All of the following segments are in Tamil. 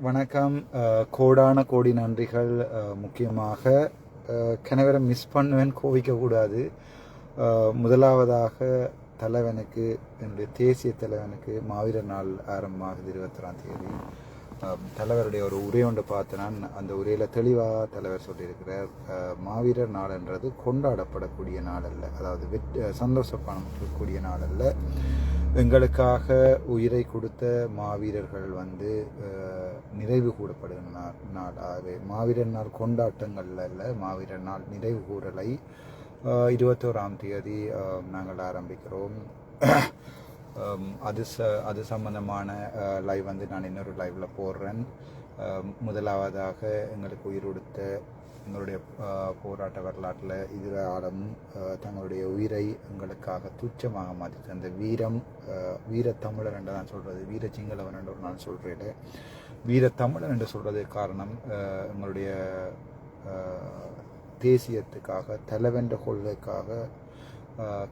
வணக்கம். கோடான கோடி நன்றிகள். முக்கியமாக அஹ், கணவரை மிஸ் பண்ணுவேன் கோவிக்கக்கூடாது முதலாவதாக தலைவனுக்கு என்னுடைய தேசிய தலைவனுக்கு மாவீரர் நாள் ஆரம்பமாகுது இருபத்தொறாம் தேதி. தலைவருடைய ஒரு உரை ஒன்று பார்த்து நான் அந்த உரையில் தெளிவாக தலைவர் சொல்லியிருக்கிறார். மாவீரர் நாள்ன்றது கொண்டாடப்படக்கூடிய நாள் அல்ல. அதாவது வெட் சந்தோஷப்படக்கூடிய நாள் அல்ல. எங்களுக்காக உயிரை கொடுத்த மாவீரர்கள் வந்து நிறைவு கூடப்படும் நாள் நாளாகவே மாவீரர் நாள் கொண்டாட்டங்களில் இல்லை மாவீரர் நாள் நிறைவு கூறலை. இருபத்தோராம் தேதி நாங்கள் ஆரம்பிக்கிறோம். அது ச அது சம்பந்தமான லைவ் வந்து நான் இன்னொரு லைவ்ல போடுறேன். முதலாவதாக எங்களுக்கு உயிர் கொடுத்த எங்களுடைய போராட்ட வரலாற்றில் இதுவாலும் தங்களுடைய உயிரை எங்களுக்காக துச்சமாக மாற்றி தந்த வீரம் வீரத்தமிழர் என்று நான் சொல்கிறது வீர சிங்களவன் என்று ஒரு நான் சொல்கிறேன் வீரத்தமிழர் என்று சொல்கிறது காரணம் எங்களுடைய தேசியத்துக்காக தலைவென்ற கொள்கைக்காக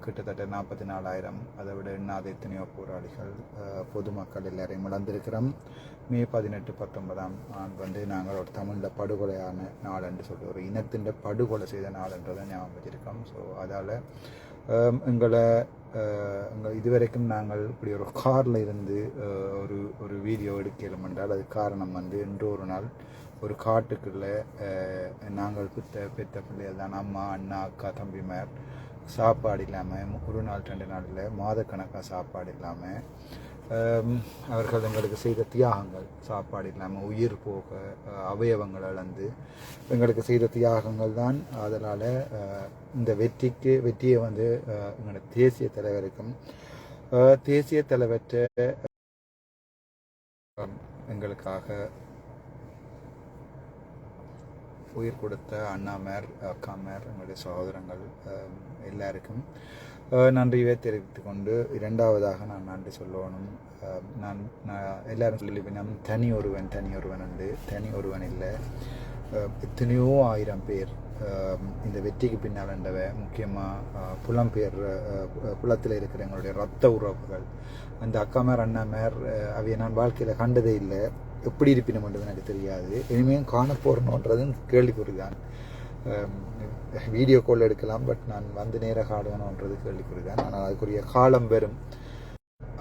கிட்டத்தட்ட நாற்பத்தி நாலாயிரம் அதை விட எண்ணாத எத்தனையோ போராளிகள் பொதுமக்கள் எல்லாரையும் இழந்திருக்கிறோம். மே பதினெட்டு பத்தொன்பதாம் ஆண்டு வந்து நாங்கள் ஒரு தமிழில் படுகொலையான நாள் என்று சொல்லி ஒரு இனத்தின் படுகொலை செய்த நாள்ன்றதை ஞாபகம் வச்சிருக்கோம். ஸோ அதால் எங்களை எங்கள் இதுவரைக்கும் நாங்கள் இப்படி ஒரு காரில் இருந்து ஒரு ஒரு வீடியோ எடுக்கலாம் என்றால் அது காரணம் வந்து இன்று ஒரு நாள் ஒரு காட்டுக்குள்ளே நாங்கள் பெற்ற பெற்ற பிள்ளைகள் தான். அம்மா அண்ணா அக்கா தம்பிமார் சாப்பாடு இல்லாமல் ஒரு நாள் ரெண்டு நாளில் மாதக்கணக்காக சாப்பாடு இல்லாமல் அவர்கள் எங்களுக்கு செய்த தியாகங்கள். சாப்பாடு இல்லாமல் உயிர் போக அவயவங்கள் இழந்து எங்களுக்கு செய்த தியாகங்கள் தான். அதனால் இந்த வெற்றிக்கு வெற்றியை வந்து எங்களோட தேசிய தலைவருக்கும் தேசிய தலைவற்ற எங்களுக்காக உயிர் கொடுத்த அண்ணாமேர் அக்காமேர் எங்களுடைய சகோதரங்கள் எல்லாருக்கும் நன்றியை தெரிவித்துக் கொண்டு இரண்டாவதாக நான் நன்றி சொல்லணும். நான் நான் எல்லாரும் சொல்லிவினம் தனி ஒருவன் தனி ஒருவன் உண்டு தனி ஒருவன் இல்லை. எத்தனையோ ஆயிரம் பேர் இந்த வெற்றிக்கு பின்னாலண்டவ முக்கியமாக புலம்பெயர் புலத்தில் இருக்கிற எங்களுடைய ரத்த உறவுகள். அந்த அக்காமேர் அண்ணாமேர் அஹ், அவைய நான் வாழ்க்கையில் கண்டதே இல்லை. எப்படி இருப்பினம்ன்றது எனக்கு தெரியாது. இனிமேல் காண போகிறோன்றதும் கேள்விக்குறிதான். வீடியோ கால் எடுக்கலாம் பட் நான் வந்து நேராக ஆடுவேணுன்றது கேள்விக்குறிதான். ஆனால் அதுக்குரிய காலம் வரும்.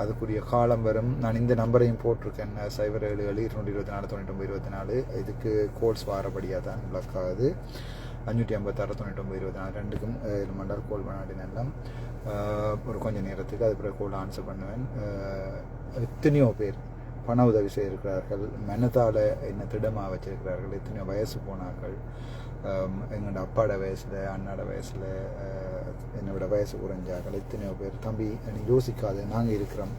அதுக்குரிய காலம் வரும். நான் இந்த நம்பரையும் போட்டிருக்கேன். சைபர் ஏழு ஏழு இருநூற்றி இருபத்தி நாலு தொண்ணூற்றி ஒம்பது இருபத்தி நாலு இதுக்கு கோல்ஸ் வாரபடியாக தான் விளக்காது. அஞ்சூற்றி ஐம்பத்தாறு தொண்ணூற்றி ஒம்பது இருபத்தி நாலு ரெண்டுக்கும் இது மண்டால் கோல் பண்ணாடினெல்லாம் ஒரு கொஞ்சம் நேரத்துக்கு அது பிறகு கோல் ஆன்சர் பண்ணுவேன். எத்தனையோ பேர். பண உதவி செய்திருக்கிறார்கள். மனதால் என்ன திடமாக வச்சிருக்கிறார்கள். எத்தனையோ வயசு போனார்கள். எங்களோட அப்பாட வயசில் அண்ணாட வயசில் என்னோட வயசு குறைஞ்சார்கள். எத்தனையோ பேர் தம்பி நீ யோசிக்காது நாங்கள் இருக்கிறோம்.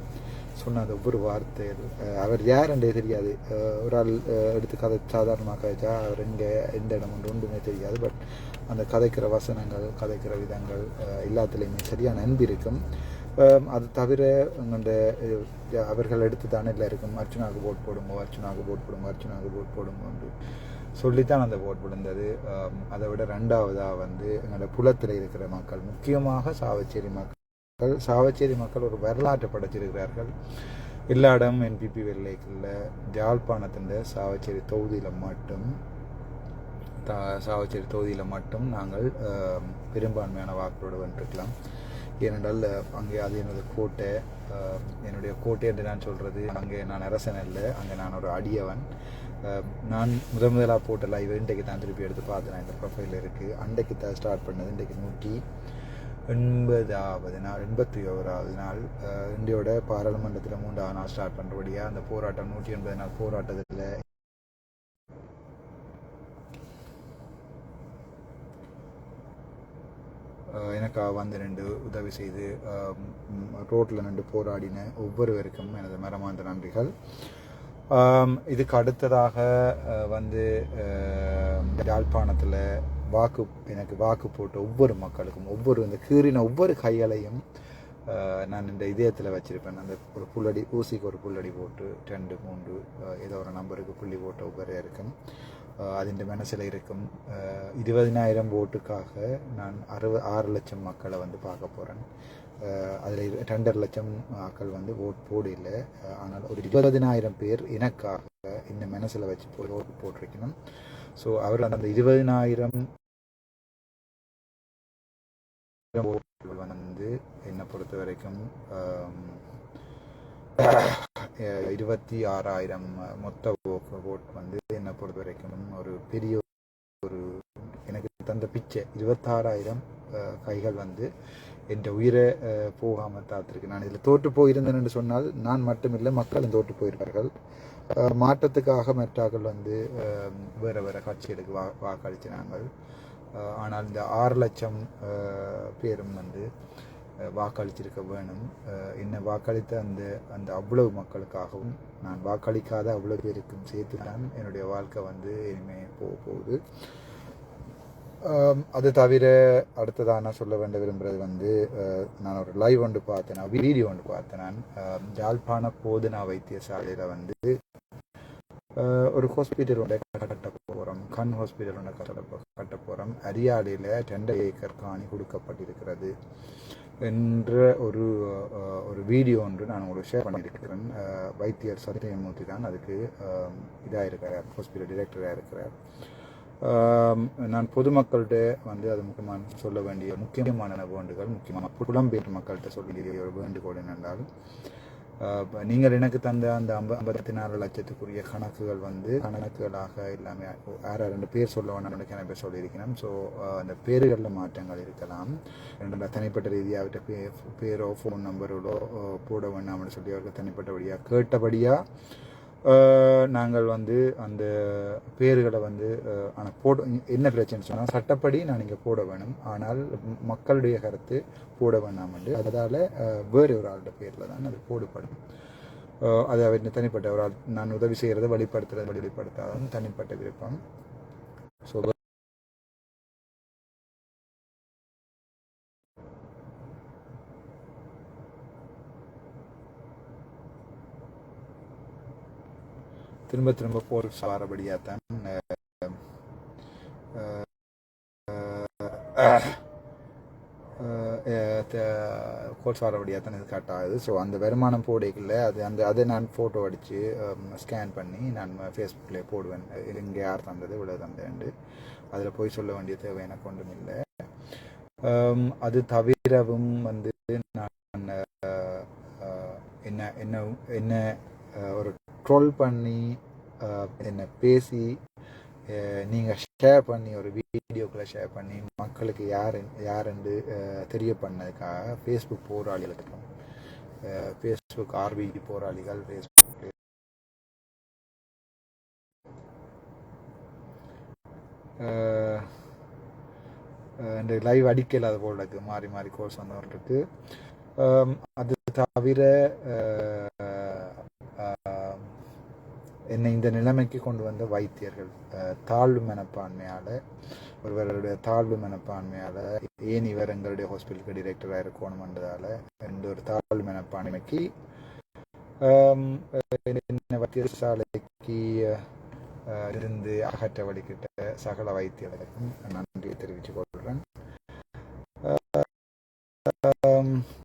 சொன்ன அந்த ஒவ்வொரு வார்த்தை அவர் அவர் என்றே தெரியாது. ஒரு ஆள் எடுத்து கதை சாதாரணமாக கதைச்சா அவர் எங்கே எந்த இடம் ஒன்று ஒன்றுமே தெரியாது. பட் அந்த கதைக்கிற வசனங்கள் கதைக்கிற விதங்கள் எல்லாத்துலேயுமே சரியான அன்பு இருக்கும். Um, அது தவிர அந்த அவர்கள் எடுத்து தானே எல்லாருக்கும் அர்ச்சனாவுக்கு போட் போடுங்க அர்ச்சனாவுக்கு போட் போடுங்க அர்ச்சனாவுக்கு போட் போடுங்க சொல்லித்தான் அந்த போட் விழுந்தது. Um, அதை விட ரெண்டாவதாக வந்து எங்களோட புலத்தில் இருக்கிற மக்கள் முக்கியமாக சாவச்சேரி மக்கள் சாவச்சேரி மக்கள் ஒரு வரலாற்றை படைச்சிருக்கிறார்கள். எல்லா இடம் என்பிபி வெள்ளைக்கில் ஜாழ்ப்பாணத்தின் சாவச்சேரி தொகுதியில் மட்டும் தா சாவச்சேரி தொகுதியில் மட்டும் நாங்கள் um, பெரும்பான்மையான வாக்குகளோடு வந்துருக்கலாம் ஏனென்றால் அங்கே அது எனது கோட்டை என்னுடைய கோட்டை என்று நான் சொல்கிறது அங்கே நான் அரசன் இல்லை அங்கே நான் ஒரு அடியவன். நான் முதன் முதலாக போட்ட லைவ் இன்றைக்கு தான் திருப்பி எடுத்து பார்த்தேன் இந்த ப்ரொஃபைல் இருக்குது அன்றைக்கு தான் ஸ்டார்ட் பண்ணது இன்றைக்கு நூற்றி எண்பதாவது நாள் எண்பத்தி ஓராவது நாள். இந்தியோட பாராளுமன்றத்தில் மூன்றாவது நாள் ஸ்டார்ட் பண்ணுறபடியாக அந்த போராட்டம் நூற்றி எண்பது நாள் போராட்டத்தில் எனக்காக வந்து ரெண்டு உதவி செய்து ரோட்டில் நின்று போராடின ஒவ்வொருவருக்கும் எனது மரமார்ந்த நன்றிகள். இதுக்கு அடுத்ததாக வந்து யாழ்ப்பாணத்தில் வாக்கு எனக்கு வாக்கு போட்ட ஒவ்வொரு மக்களுக்கும் ஒவ்வொரு இந்த கீறின ஒவ்வொரு கைகளையும் நான் இந்த இதயத்தில் வச்சுருப்பேன். அந்த ஒரு புள்ளடி ஊசிக்கு ஒரு புள்ளடி போட்டு ரெண்டு மூன்று ஏதோ ஒரு நம்பருக்கு புள்ளி போட்ட ஒவ்வொரு இருக்கும் അതിൻ്റെ മനസ്സിലിരിക്കും இருபதினாயிரம் ஓட்டுக்காக நான் அறுப ஆறு லட்சம் மக்களை வந்து பார்க்க போகிறேன் அதில் ரெண்டரை லட்சம் ஆக்கள் வந்து ஓட் போடல அஹ், ஆனால் ஒரு இருபதினாயிரம் பேர் எனக்காக இந்த மனசில் வச்சு போ ஓட்டு போட்டிருக்கணும் ஸோ அவர் அந்த இருபதினாயிரம் ஓட்டுகள் வந்து என்னை பொறுத்த வரைக்கும் ஆம், அஹ், இருபத்தி ஆறாயிரம் மொத்த ஓட் வந்து என்னை பொறுத்த வரைக்கும் ஒரு பெரிய ஒரு எனக்கு தந்த பிச்சை. இருபத்தாறாயிரம் கைகள் வந்து என் உயிரை போகாமல் தாத்திருக்கு நான் இதில் தோற்று போயிருந்தேன் என்று சொன்னால் நான் மட்டுமில்லை மக்களும் தோற்று போயிருப்பார்கள். மாற்றத்துக்காக மற்றாக்கள் வந்து வேறு வேறு கட்சிகளுக்கு வா வாக்களித்தினாங்கள் ஆனால் இந்த ஆறு லட்சம் பேரும் வந்து வாக்களித்திருக்க வாக்களிச்சிருக்க வேணும் என்னை வாக்களித்த அந்த அந்த அவ்வளவு மக்களுக்காகவும் நான் வாக்களிக்காத அவ்வளவு பேருக்கும் சேர்த்து தான் என்னுடைய வாழ்க்கை வந்து இனிமேல் போக போகுது. அது தவிர அடுத்ததாக நான் சொல்ல வேண்ட விரும்புகிறது வந்து நான் ஒரு லைவ் ஒன்று பார்த்தேன் வீடியோ ஒன்று பார்த்தேன் நான். அஹ், யாழ்ப்பாண போதனா வைத்தியசாலையில் வந்து ஒரு ஹாஸ்பிட்டல் ஒன்றை கட்ட போகிறோம் கண் ஹாஸ்பிட்டல் ஒன்றை கட்ட கட்ட போகிறோம் அரியாலையில் ரெண்டு ஏக்கர் காணி கொடுக்கப்பட்டிருக்கிறது. என்ற ஒரு ஒரு வீடியோ ஒன்று நான் உங்களுக்கு ஷேர் பண்ணியிருக்கிறேன். வைத்தியர் சத்யமூர்த்தி தான் அதுக்கு இதாக இருக்கிறார் ஹாஸ்பிட்டல் டிரெக்டராக இருக்கிறார். நான் பொதுமக்கள்கிட்ட வந்து அது முக்கியமான சொல்ல வேண்டிய முக்கியமான வேண்டுகள் முக்கியமான புலம்பெயர் மக்கள்கிட்ட சொல்ல வேண்டிய ஒரு வேண்டுகோள் என்னென்றால் நீங்கள் எனக்கு தந்த அந்த ஐம்ப ஐம்பத்தி நாலு லட்சத்துக்குரிய கணக்குகள் வந்து கணக்குகளாக எல்லாமே யார் ரெண்டு பேர் சொல்ல வேணும் பேர் சொல்லியிருக்கிறேன். ஸோ அந்த பேர்களில் மாற்றங்கள் இருக்கலாம். ரெண்டு தனிப்பட்ட ரீதியாக அவர்கிட்ட பே பேரோ ஃபோன் நம்பர்களோ போட வேண்டாம்னு சொல்லி அவர்கள் தனிப்பட்டபடியாக கேட்டபடியாக நாங்கள் வந்து அந்த பேர்களை வந்து ஆனால் போட என்ன பிரச்சனை சொன்னால் சட்டப்படி நான் இங்கே போட வேணும். ஆனால் மக்களுடைய கருத்து போட வேண்டாம் என்று. அதால் வேறு ஒரு ஆளுடைய பேரில் தான் அது போடப்படும். அது அவர் தனிப்பட்ட ஒரு ஆள் நான் உதவி செய்கிறத வெளிப்படுத்துறது வெளிப்படுத்தாதான் தனிப்பட்ட விருப்பம். ஸோ திரும்ப திரும்ப போர் சாரபடியாக தான் கோல் சாரபடியாக தான் இது கட் ஆகுது. ஸோ அந்த வருமானம் போடைக்குள்ள அது அந்த அதை நான் ஃபோட்டோ அடித்து ஸ்கேன் பண்ணி நான் ஃபேஸ்புக்கில் போடுவேன். இங்கே யார் தந்தது இவ்வளோ தந்தேன்ட்டு. அதில் போய் சொல்ல வேண்டிய தேவை எனக்கு ஒன்றும் இல்லை. அது தவிரவும் வந்து நான் என்ன என்ன என்ன ஒரு ட்ரோல் பண்ணி என்னை பேசி நீங்கள் ஷேர் பண்ணி ஒரு வீடியோக்களை ஷேர் பண்ணி மக்களுக்கு யார் யாருண்டு தெரிய பண்ணதுக்காக ஃபேஸ்புக் போராளிகளுக்கும் ஃபேஸ்புக் ஆர்பி போராளிகள் ஃபேஸ்புக் இந்த லைவ் அடிக்க இல்லாத போல் இருக்குது மாறி மாறி கோர்ஸ் வந்தவர்களுக்கு அது தவிர என்னை இந்த நிலைமைக்கு கொண்டு வந்த வைத்தியர்கள் தாழ்வு மனப்பான்மையால் ஒருவருடைய தாழ்வு மனப்பான்மையால் ஏன் இவர் எங்களுடைய ஹாஸ்பிட்டலுக்கு டிரெக்டராக இருக்கணும்ன்றதால் ரெண்டு ஒரு தாழ்வு மனப்பான்மைக்கு என்ன வைத்தியசாலைக்கு இருந்து அகற்ற வழிகிட்ட சகல வைத்தியர்களுக்கும் நன்றியை தெரிவித்துக் கொள்கிறேன்.